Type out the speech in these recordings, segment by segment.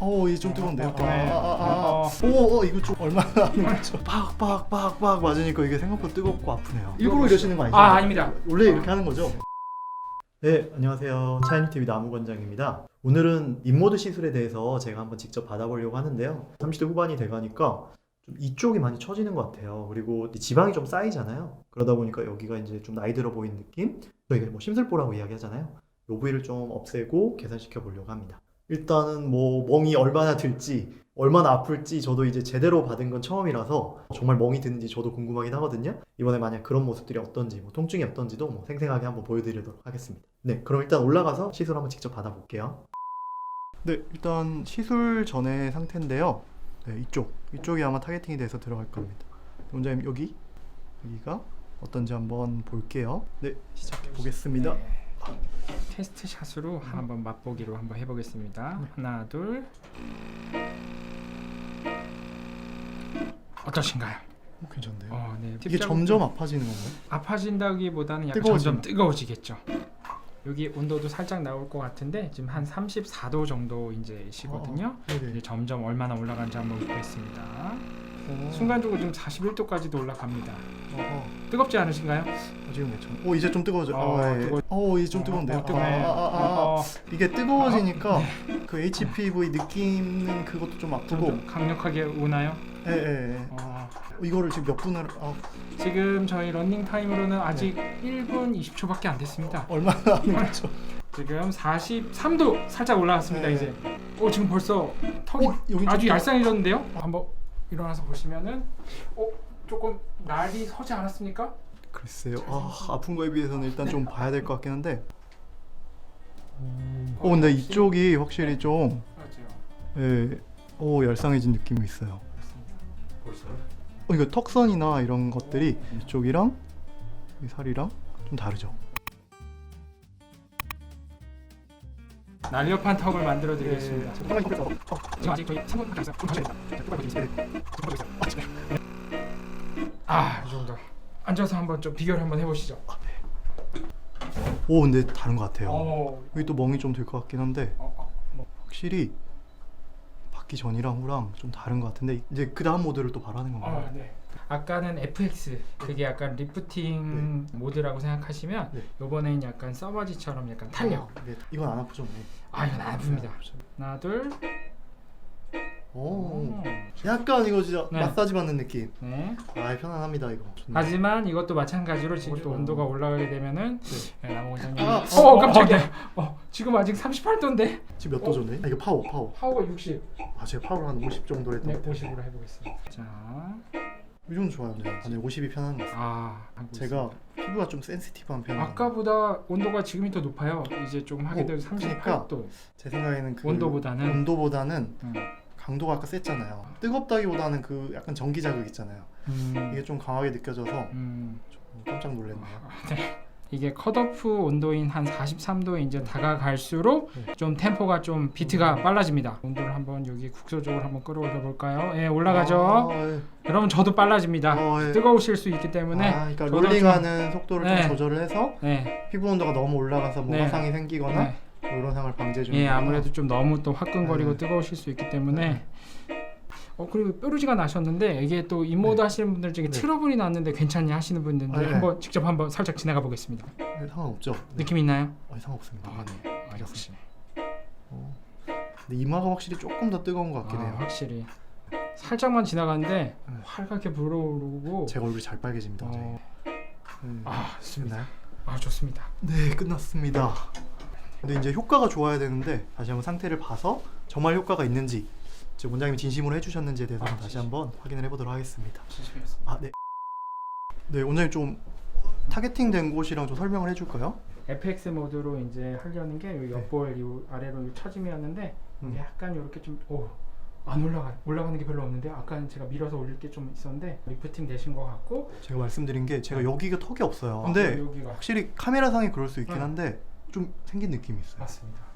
어, 이게 좀 뜨거운데요? 아, 네. 아, 아, 아. 어. 오, 어, 이거 좀 얼마나 하는 거죠? 빡빡빡빡 맞으니까 이게 생각보다 뜨겁고 아프네요. 일부러 이러시는 거 아니죠? 아 아닙니다. 원래 이렇게 하는 거죠? 네, 안녕하세요. 차이니TV 나무관장입니다. 오늘은 인모드 시술에 대해서 제가 한번 직접 받아보려고 하는데요. 30대 후반이 돼가니까 좀 이쪽이 많이 처지는 것 같아요. 그리고 지방이 좀 쌓이잖아요. 그러다 보니까 여기가 이제 좀 나이 들어 보이는 느낌? 저희가 뭐 심술보라고 이야기하잖아요. 요 부위를 좀 없애고 개선시켜 보려고 합니다. 일단은 뭐 멍이 얼마나 들지, 얼마나 아플지 저도 이제 제대로 받은 건 처음이라서 정말 멍이 드는지 저도 궁금하긴 하거든요. 이번에 만약 그런 모습들이 어떤지, 뭐 통증이 어떤지도 뭐 생생하게 한번 보여드리도록 하겠습니다. 네, 그럼 일단 올라가서 시술 한번 직접 받아볼게요. 네, 일단 시술 전의 상태인데요. 네, 이쪽, 이쪽이 아마 타겟팅이 돼서 들어갈 겁니다. 원장님 여기, 여기가 어떤지 한번 볼게요. 네, 시작해 보겠습니다. 네. 테스트 샷으로 한번 맛보기로 한번 해보겠습니다. 하나 둘. 어떠신가요? 어, 괜찮네요. 어, 네. 이게 팁자국- 점점 아파지는 건가요? 아파진다기보다는 약간 뜨거워지나? 점점 뜨거워지겠죠. 여기 온도도 살짝 나올 것 같은데 지금 한 34도 정도 이제 시거든요. 네네. 이제 점점 얼마나 올라가는지 한번 보겠습니다. 어, 순간적으로 지금 41도까지도 올라갑니다. 어허. 뜨겁지 않으신가요? 어, 지금 몇 점? 오 이제 좀 뜨거워져. 어, 어, 예. 뜨거워- 어, 이제 좀 뜨거운데요. 어. 아, 아, 아, 아. 어, 이게 뜨거워지니까 그 HPV 느끼는 그것도 좀 아프고. 좀 강력하게 오나요? 예, 예, 예. 어, 이거를 지금 몇 분을 아, 지금 저희 러닝 타임으로는 아직 1분 20초밖에 안 됐습니다. 얼마나 하는 거죠? 지금 43도 살짝 올라왔습니다. 네. 이제. 오 지금 벌써 턱이 어, 여기 좀 아주 또- 얄쌍해졌는데요? 한번 일어나서 보시면은 어 조금 날이 서지 않았습니까? 글쎄요. 아, 아픈 거에 비해서는 일단 좀 봐야 될 것 같긴 한데. 어, 근데 이쪽이 확실히 좀 맞아요. 예. 오, 얄쌍해진 느낌이 있어요. 그렇습니다. 벌써요? 어, 이거 턱선이나 이런 것들이 이쪽이랑 이 살이랑 좀 다르죠. 날렵한 턱을 만들어 드리겠습니다. 네. 지금 아직 저희 3분 남았어요. 좀 하셔야 돼요. 있어요. 좀 하고 있어요. 아, 이 정도. 앉아서 한번 좀 비교를 한번 해보시죠. 오, 근데 다른 것 같아요. 어, 여기 또 멍이 좀들것 같긴 한데 어, 어, 뭐. 확실히 받기 전이랑 후랑 좀 다른 것 같은데 이제 그 다음 모델을 또 바로 하는 건가요? 아, 네. 아까는 FX 그게 약간 리프팅 모드라고 생각하시면 네. 요번엔 약간 서버지처럼 약간 탄력. 아, 네. 이건 안 아프죠? 네. 아 이건 안 아픕니다. 하나 둘. 오, 오. 약간 이거 진짜 네. 마사지 받는 느낌. 네. 아, 편안합니다 이거. 좋네. 하지만 이것도 마찬가지로 지금 또. 온도가 올라가게 되면은 네. 네, 남은 원장님. 아, 어, 어, 깜짝이야. 어, 지금 아직 38도인데 지금 몇 도전에? 아, 이거 파워, 파워. 파워가 60. 아, 제가 파워를 한 50 정도 했던 네, 것 같아요. 50으로 해보겠습니다. 자, 이 정도 좋아요. 네. 아, 네, 50이 편한 것 같아요. 아, 하고 제가 있습니다. 피부가 좀 센시티브한 편이에요. 아까보다 온도가 지금이 더 높아요. 이제 조금 하게 어, 되면 그러니까 38도. 제 생각에는 그 온도보다는? 온도보다는 음. 강도가 아까 셌잖아요. 뜨겁다기보다는 그 약간 전기 자극 있잖아요. 음. 이게 좀 강하게 느껴져서 음. 좀 깜짝 놀랐네요. 네. 이게 컷오프 온도인 한 43도에 이제 다가갈수록 네. 좀 템포가 좀 비트가 빨라집니다. 온도를 한번 여기 국소적으로 한번 끌어올려 볼까요? 예, 올라가죠. 아, 예. 여러분 저도 빨라집니다. 어, 예. 뜨거우실 수 있기 때문에 아, 그러니까 저도 롤링하는 속도를 네. 좀 조절을 해서 네, 피부 온도가 너무 올라가서 뭐 네. 화상이 생기거나 네. 이런 상을 방지해 주는 예, 아무래도 좀 너무 또 화끈거리고 네. 뜨거우실 수 있기 때문에 어 그리고 뾰루지가 나셨는데 이게 또 인모드 네. 하시는 분들 중에 네. 트러블이 났는데 괜찮니 하시는 분들 아, 네. 한번 직접 한번 살짝 지나가 보겠습니다. 네, 상관없죠. 네. 느낌 있나요? 아, 상관없습니다. 네. 아, 역시. 어. 근데 이마가 확실히 조금 더 뜨거운 것 같긴 아, 해요. 확실히 살짝만 지나갔는데 네. 활갛게 불어오르고 제가 얼굴이 잘 빨개집니다. 어, 네. 네. 아 좋습니다. 아 좋습니다. 네, 끝났습니다. 근데 이제 효과가 좋아야 되는데 다시 한번 상태를 봐서 정말 효과가 있는지 지금 원장님이 진심으로 해주셨는지에 대해서 아, 다시 진심. 한번 확인을 해보도록 하겠습니다. 진심이었습니다. 아, 네. 네, 원장님 좀 타겟팅된 곳이랑 좀 설명을 해줄까요? FX 모드로 이제 하려는 게 요 옆볼 이 아래로 이 처짐이었는데 네. 음. 약간 이렇게 좀오안 올라가 올라가는 게 별로 없는데 아까 제가 밀어서 올릴 게 좀 있었는데 리프팅 되신 것 같고 제가 말씀드린 게 제가 여기가 턱이 없어요. 아, 근데 여기가 확실히 카메라상에 그럴 수 있긴 네. 한데 좀 생긴 느낌이 있어요. 맞습니다.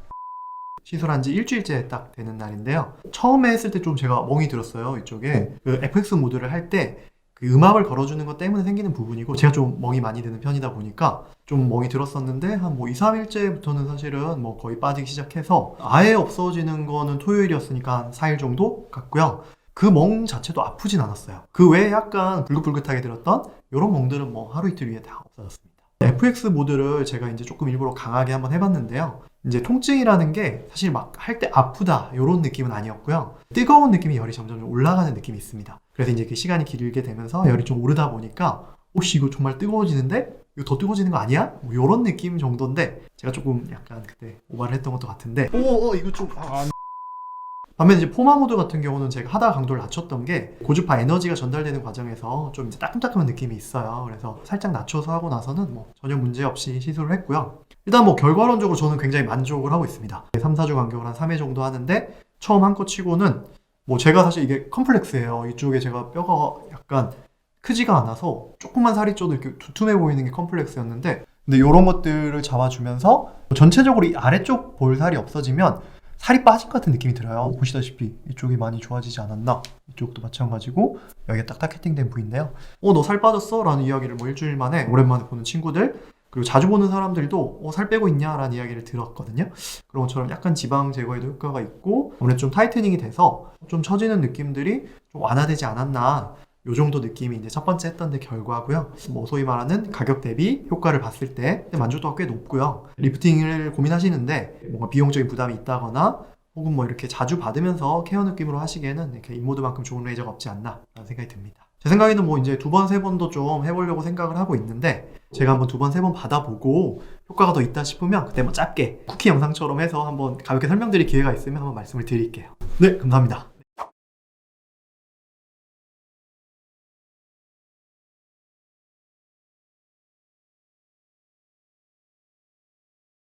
시술한 지 일주일째 딱 되는 날인데요. 처음에 했을 때 좀 제가 멍이 들었어요. 이쪽에 그 FX 모드를 할때 그 음압을 걸어주는 것 때문에 생기는 부분이고 제가 좀 멍이 많이 드는 편이다 보니까 좀 멍이 들었었는데 한 뭐 2, 3일째부터는 사실은 뭐 거의 빠지기 시작해서 아예 없어지는 거는 토요일이었으니까 한 4일 정도 갔고요. 그 멍 자체도 아프진 않았어요. 그 외에 약간 불긋불긋하게 들었던 이런 멍들은 뭐 하루 이틀 위에 다 없어졌습니다. FX 모드를 제가 이제 조금 일부러 강하게 한번 해봤는데요. 이제 통증이라는 게 사실 막 할 때 아프다 이런 느낌은 아니었고요. 뜨거운 느낌이 열이 점점 올라가는 느낌이 있습니다. 그래서 이제 그 시간이 길게 되면서 열이 좀 오르다 보니까 혹시 이거 정말 뜨거워지는데 이거 더 뜨거워지는 거 아니야? 뭐 이런 느낌 정도인데 제가 조금 약간 그때 오바를 했던 것도 같은데 오, 어, 이거 좀 아, 반면에 이제 포마 모드 같은 경우는 제가 하다 강도를 낮췄던 게 고주파 에너지가 전달되는 과정에서 좀 이제 따끔따끔한 느낌이 있어요. 그래서 살짝 낮춰서 하고 나서는 뭐 전혀 문제 없이 시술을 했고요. 일단 뭐 결과론적으로 저는 굉장히 만족을 하고 있습니다. 3, 4주 간격을 한 3회 정도 하는데 처음 한 거 치고는 뭐 제가 사실 이게 컴플렉스예요. 이쪽에 제가 뼈가 약간 크지가 않아서 조금만 살이 쪄도 이렇게 두툼해 보이는 게 컴플렉스였는데 근데 이런 것들을 잡아주면서 전체적으로 이 아래쪽 볼살이 없어지면 살이 빠진 것 같은 느낌이 들어요. 보시다시피 이쪽이 많이 좋아지지 않았나? 이쪽도 마찬가지고 여기가 딱 타겟팅된 부위인데요. 어, 너 살 빠졌어? 라는 이야기를 뭐 일주일 만에 오랜만에 보는 친구들 그리고 자주 보는 사람들도 어, 살 빼고 있냐? 라는 이야기를 들었거든요. 그런 것처럼 약간 지방 제거에도 효과가 있고 아무래도 좀 타이트닝이 돼서 좀 처지는 느낌들이 좀 완화되지 않았나 요 정도 느낌이 이제 첫 번째 했던 데 결과고요. 뭐 소위 말하는 가격 대비 효과를 봤을 때 만족도가 꽤 높고요. 리프팅을 고민하시는데 뭔가 비용적인 부담이 있다거나 혹은 뭐 이렇게 자주 받으면서 케어 느낌으로 하시기에는 이렇게 인모드만큼 좋은 레이저가 없지 않나 라는 생각이 듭니다. 제 생각에는 뭐 이제 두 번, 세 번도 좀 해보려고 생각을 하고 있는데 제가 한번 두 번, 세 번 받아보고 효과가 더 있다 싶으면 그때 뭐 짧게 쿠키 영상처럼 해서 한번 가볍게 설명드릴 기회가 있으면 한번 말씀을 드릴게요. 네, 감사합니다.